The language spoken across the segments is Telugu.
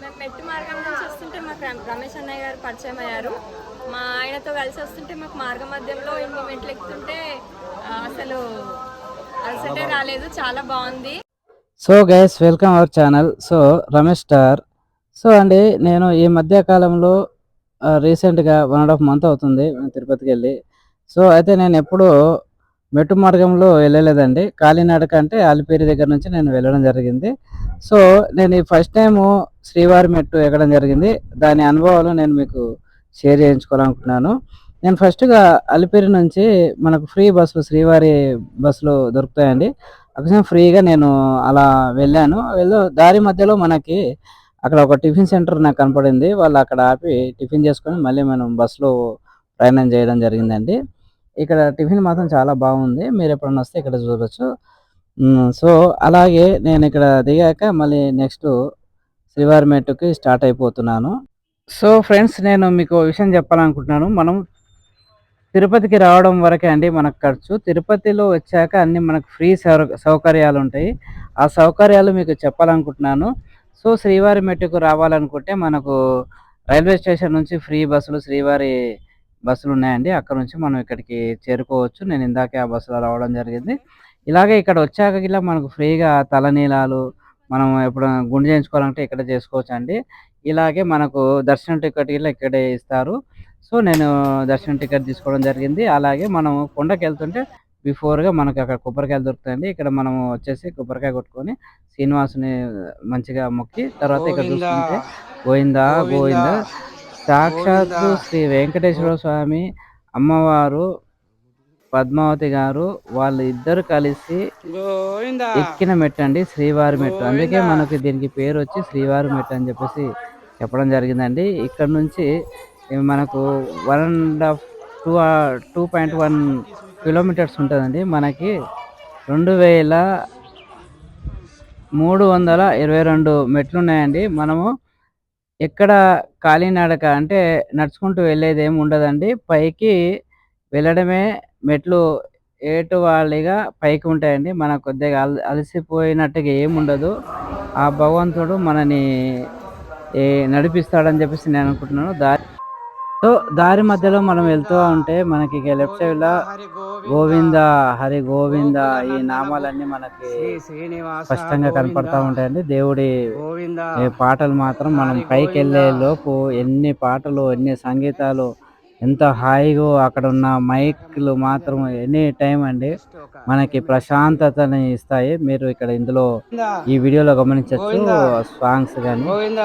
మేము మెట్టు మార్గం నుంచి వస్తుంటే మాకు రమ- రమేష్ అన్నయ్య గారు పరిచయం అయ్యారు. మా ఆయనతో కలిసి వస్తుంటే మాకు మార్గ మధ్యంలో ఇన్ని మెట్లు ఎక్కుతుంటే అసలు అలసటే రాలేదు. చాలా బాగుంది. So guys welcome our channel so Ramesh star so అండి నేను ఈ మధ్య కాలంలో రీసెంట్గా వన్ అండ్ హాఫ్ మంత్ అవుతుంది తిరుపతికి వెళ్ళి. సో అయితే నేను ఎప్పుడూ మెట్టు మార్గంలో వెళ్ళలేదండి. కాలినడక అంటే అలిపిరి దగ్గర నుంచి నేను వెళ్ళడం జరిగింది. సో నేను ఈ ఫస్ట్ టైము శ్రీవారి మెట్టు ఎక్కడం జరిగింది. దాని అనుభవాలు నేను మీకు షేర్ చేయించుకోవాలనుకుంటున్నాను. నేను ఫస్ట్గా అలిపిరి నుంచి మనకు ఫ్రీ బస్సులు శ్రీవారి బస్సులు దొరుకుతాయండి. అక్కడ ఫ్రీగా నేను అలా వెళ్ళాను. వెళ్ళు దారి మధ్యలో మనకి అక్కడ ఒక టిఫిన్ సెంటర్ నాకు కనపడింది. వాళ్ళు అక్కడ ఆపి టిఫిన్ చేసుకొని మళ్ళీ మనం బస్సులో ప్రయాణం చేయడం జరిగిందండి. ఇక్కడ టిఫిన్ మాత్రం చాలా బాగుంది. మీరు ఎప్పుడన్నా వస్తే ఇక్కడ చూడొచ్చు. సో అలాగే నేను ఇక్కడ దిగాక మళ్ళీ నెక్స్ట్ శ్రీవారి మెట్టుకి స్టార్ట్ అయిపోతున్నాను. సో ఫ్రెండ్స్ నేను మీకు విషయం చెప్పాలనుకుంటున్నాను. మనం తిరుపతికి రావడం వరకే అండి మనకు ఖర్చు. తిరుపతిలో వచ్చాక అన్ని మనకు ఫ్రీ సౌ- సౌకర్యాలు ఉంటాయి ఆ సౌకర్యాలు మీకు చెప్పాలనుకుంటున్నాను. సో శ్రీవారి మెట్టుకు రావాలనుకుంటే మనకు రైల్వే స్టేషన్ నుంచి ఫ్రీ బస్సులు శ్రీవారి బస్సులు ఉన్నాయండి అక్కడ నుంచి మనం ఇక్కడికి చేరుకోవచ్చు. నేను ఇందాకే ఆ బస్సులో రావడం జరిగింది. ఇలాగే ఇక్కడ వచ్చాక ఇలా మనకు ఫ్రీగా తలనీలాలు మనం ఎప్పుడు గుండె చేయించుకోవాలంటే ఇక్కడ చేసుకోవచ్చు అండి ఇలాగే మనకు దర్శనం టికెట్ ఇలా ఇక్కడే ఇస్తారు. సో నేను దర్శనం టికెట్ తీసుకోవడం జరిగింది. అలాగే మనం కొండకి వెళ్తుంటే బిఫోర్గా మనకి అక్కడ కొబ్బరికాయలు దొరుకుతాయండి. ఇక్కడ మనం వచ్చేసి కొబ్బరికాయ కొట్టుకొని శ్రీనివాసుని మంచిగా మొక్కి తర్వాత ఇక్కడ చూసుకుంటే గోవిందా. గోవింద. సాక్షాత్తు శ్రీ వెంకటేశ్వర స్వామి అమ్మవారు పద్మావతి గారు వాళ్ళు ఇద్దరు కలిసి ఎక్కిన మెట్టు అండి శ్రీవారి మెట్టు. అందుకే మనకి దీనికి పేరు వచ్చి శ్రీవారి మెట్టు అని చెప్పేసి చెప్పడం జరిగిందండి. ఇక్కడ నుంచి మనకు one and half two two point one kilometres ఉంటుందండి. మనకి రెండు వేల మూడు వందల ఇరవై రెండు మెట్లు ఉన్నాయండి. మనము ఎక్కడ కాలినడక అంటే నడుచుకుంటూ వెళ్ళేది ఏమి ఉండదండి. పైకి వెళ్ళడమే మెట్లు ఏటు పైకి ఉంటాయండి. మన కొద్దిగా అల అలసిపోయినట్టుగా ఏమి ఉండదు. ఆ భగవంతుడు మనని ఏ, నడిపిస్తాడని చెప్పేసి నేను అనుకుంటున్నాను. దారి సో దారి మధ్యలో మనం వెళ్తూ ఉంటే మనకి లెఫ్ట్ సైడ్లో గోవింద హరి గోవింద ఈ నామాలన్నీ మనకి స్పష్టంగా కనపడతా ఉంటాయండి. దేవుడి పాటలు మాత్రం మనం పైకి వెళ్ళే లోపు ఎన్ని పాటలు ఎన్ని సంగీతాలు ఎంత హాయిగా అక్కడ ఉన్న మైక్లు మాత్రం ఎనీ టైం అండి మనకి ప్రశాంతతని ఇస్తాయి. మీరు ఇక్కడ ఇందులో ఈ వీడియోలో గమనించవచ్చు సాంగ్స్ కానీ గోవింద.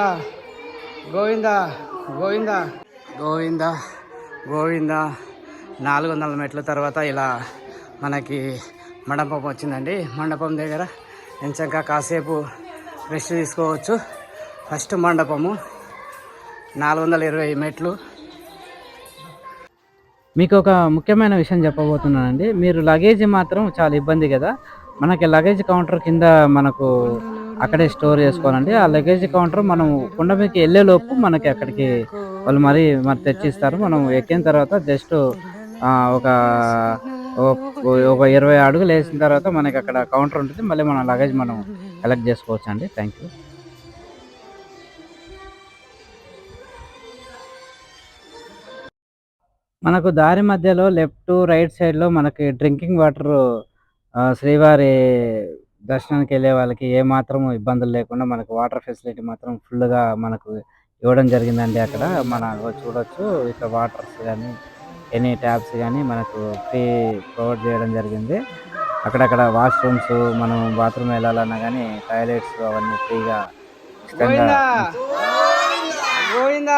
గోవింద. గోవింద. గోవింద గోవింద. నాలుగు వందల మెట్ల తర్వాత ఇలా మనకి మండపం వచ్చిందండి. మండపం దగ్గర ఎంచక్క కాసేపు రెస్ట్ తీసుకోవచ్చు. ఫస్ట్ మండపము. నాలుగు వందల ఇరవై మెట్లు. మీకు ఒక ముఖ్యమైన విషయం చెప్పబోతున్నానండి. మీరు లగేజ్ మాత్రం చాలా ఇబ్బంది కదా. మనకి లగేజ్ కౌంటర్ కింద మనకు అక్కడే స్టోర్ చేసుకోవాలండి. ఆ లగేజ్ కౌంటర్ మనం కొండ మీదకి వెళ్ళే లోపు మనకి అక్కడికి వాళ్ళు మరి మరి తెచ్చిస్తారు. మనం ఎక్కిన తర్వాత జస్ట్ ఒక ఒక- ఇరవై అడుగులు వేసిన తర్వాత మనకి అక్కడ కౌంటర్ ఉంటుంది. మళ్ళీ మన లగేజ్ మనం కలెక్ట్ చేసుకోవచ్చు అండి థ్యాంక్ యూ. మనకు దారి మధ్యలో లెఫ్ట్ రైట్ సైడ్లో మనకి డ్రింకింగ్ వాటర్ శ్రీవారి దర్శనానికి వెళ్ళే వాళ్ళకి ఏ మాత్రం ఇబ్బందులు లేకుండా మనకు వాటర్ ఫెసిలిటీ మాత్రం full గా మనకు ఇవ్వడం జరిగిందండి అక్కడ. మన చూడొచ్చు. ఇక్కడ వాటర్స్ కానీ ఎనీ ట్యాబ్స్ కానీ మనకు ఫ్రీ ప్రొవైడ్ చేయడం జరిగింది. అక్కడక్కడ వాష్రూమ్స్ మనం బాత్రూమ్ వెళ్ళాలన్నా కానీ టాయిలెట్స్ అవన్నీ ఫ్రీగా గోవింద!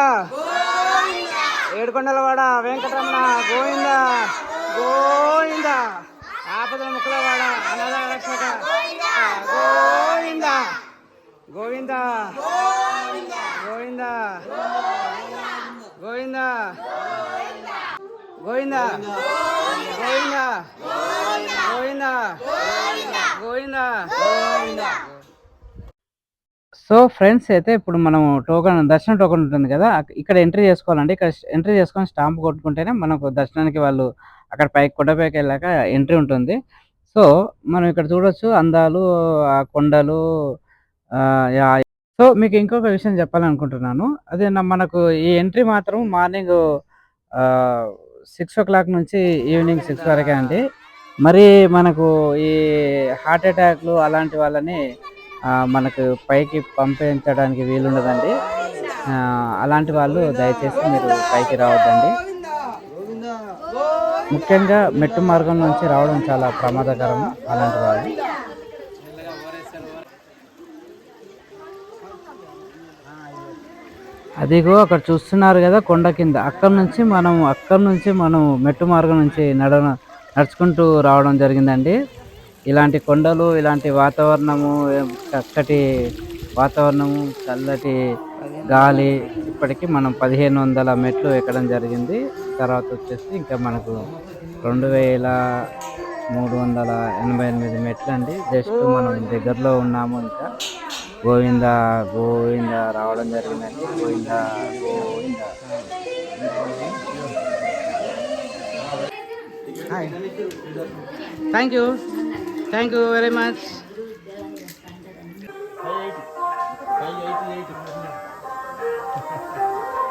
ఏడుకొండలవాడ వెంకటరమణ గోవింద! గోవింద! ఆపదల ముక్కలవాడ అనాథ రక్షక సో ఫ్రెండ్స్ అయితే ఇప్పుడు మనం టోకన్ దర్శన టోకన్ ఉంటుంది కదా ఇక్కడ ఎంట్రీ చేసుకోవాలండి ఇక్కడ ఎంట్రీ చేసుకొని స్టాంప్ కొట్టుకుంటేనే మనకు దర్శనానికి వాళ్ళు అక్కడ పైకి కొండ పైకి వెళ్ళాక ఎంట్రీ ఉంటుంది. సో మనం ఇక్కడ చూడొచ్చు అందాలు ఆ కొండలు యా సో మీకు ఇంకొక విషయం చెప్పాలనుకుంటున్నాను. అదే నా- మనకు ఈ ఎంట్రీ మాత్రం మార్నింగ్ సిక్స్ ఓ క్లాక్ నుంచి ఈవినింగ్ సిక్స్ వరకే అండి. మరి మనకు ఈ హార్ట్ అటాక్లు అలాంటి వాళ్ళని మనకు పైకి పంపించడానికి వీలుండదండి. అలాంటి వాళ్ళు దయచేసి మీరు పైకి రావద్దండి. ముఖ్యంగా మెట్టు మార్గం నుంచి రావడం చాలా ప్రమాదకరం అలాంటి వాళ్ళు. అదిగో అక్కడ చూస్తున్నారు కదా కొండ కింద. అక్కడ నుంచి మనం అక్కడ నుంచి మనం మెట్టు మార్గం నుంచి నడ నడుచుకుంటూ రావడం జరిగిందండి. ఇలాంటి కొండలు ఇలాంటి వాతావరణము చక్కటి వాతావరణము చల్లటి గాలి ఇప్పటికీ మనం పదిహేను వందల మెట్లు ఎక్కడం జరిగింది. తర్వాత వచ్చేసి ఇంకా మనకు రెండు వేల మూడు వందల ఎనభై ఎనిమిది మెట్లు అండి జస్ట్ మనం దగ్గరలో ఉన్నాము ఇంకా. గోవింద గోవింద రావడం జరిగిందండి. Govinda Govinda. Thank you thank you very much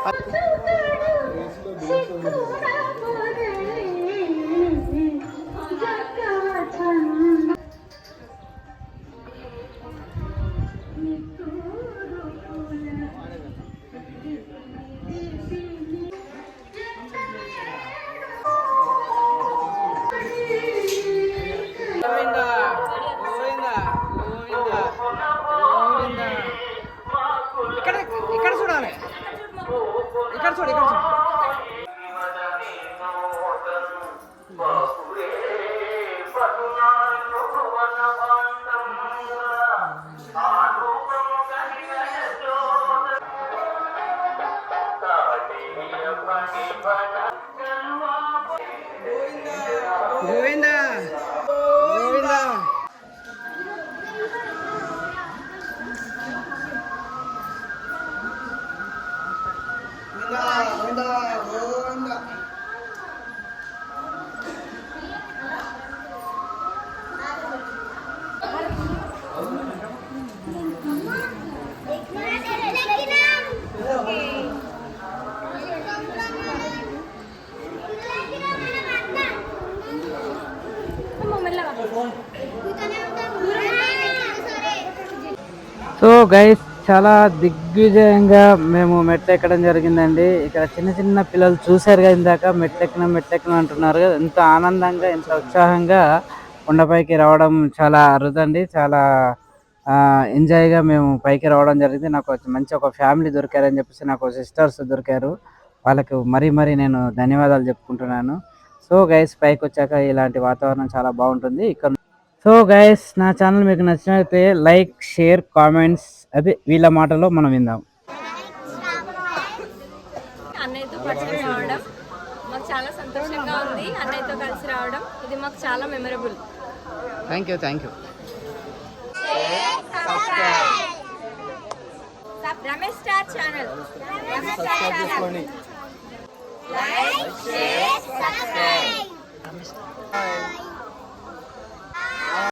Govinda ఇక్కడ చూడు ఇక్కడ చూడు సో గైస్ చాలా దిగ్విజయంగా మేము మెట్లు ఎక్కడం జరిగిందండి. ఇక్కడ చిన్న చిన్న పిల్లలు చూశారు కదా ఇందాక మెట్లెక్కిన మెట్లెక్కిన అంటున్నారు ఎంత ఆనందంగా ఎంత ఉత్సాహంగా కొండపైకి రావడం చాలా అరుదండి. చాలా ఎంజాయ్గా మేము పైకి రావడం జరిగింది. నాకు మంచి ఒక ఫ్యామిలీ దొరికారని చెప్పేసి నాకు సిస్టర్స్ దొరికారు. వాళ్ళకు మరీ మరీ నేను ధన్యవాదాలు చెప్పుకుంటున్నాను. సో గైస్ పైకి వచ్చాక ఇలాంటి వాతావరణం చాలా బాగుంటుంది. ఇక్కడ సో గైస్ నా ఛానల్ మీకు నచ్చినట్లయితే లైక్ షేర్ కామెంట్స్ అదే వీళ్ళ మాటలో మనం విందాం. అన్నయ్యతో పరిచయం రావడం మాకు చాలా సంతోషంగా ఉంది. అన్నయ్యతో కలిసి రావడం ఇది మాకు చాలా memorable thank you thank you Ramesh star channel subscribe చేసుకోండి. Like, share, subscribe.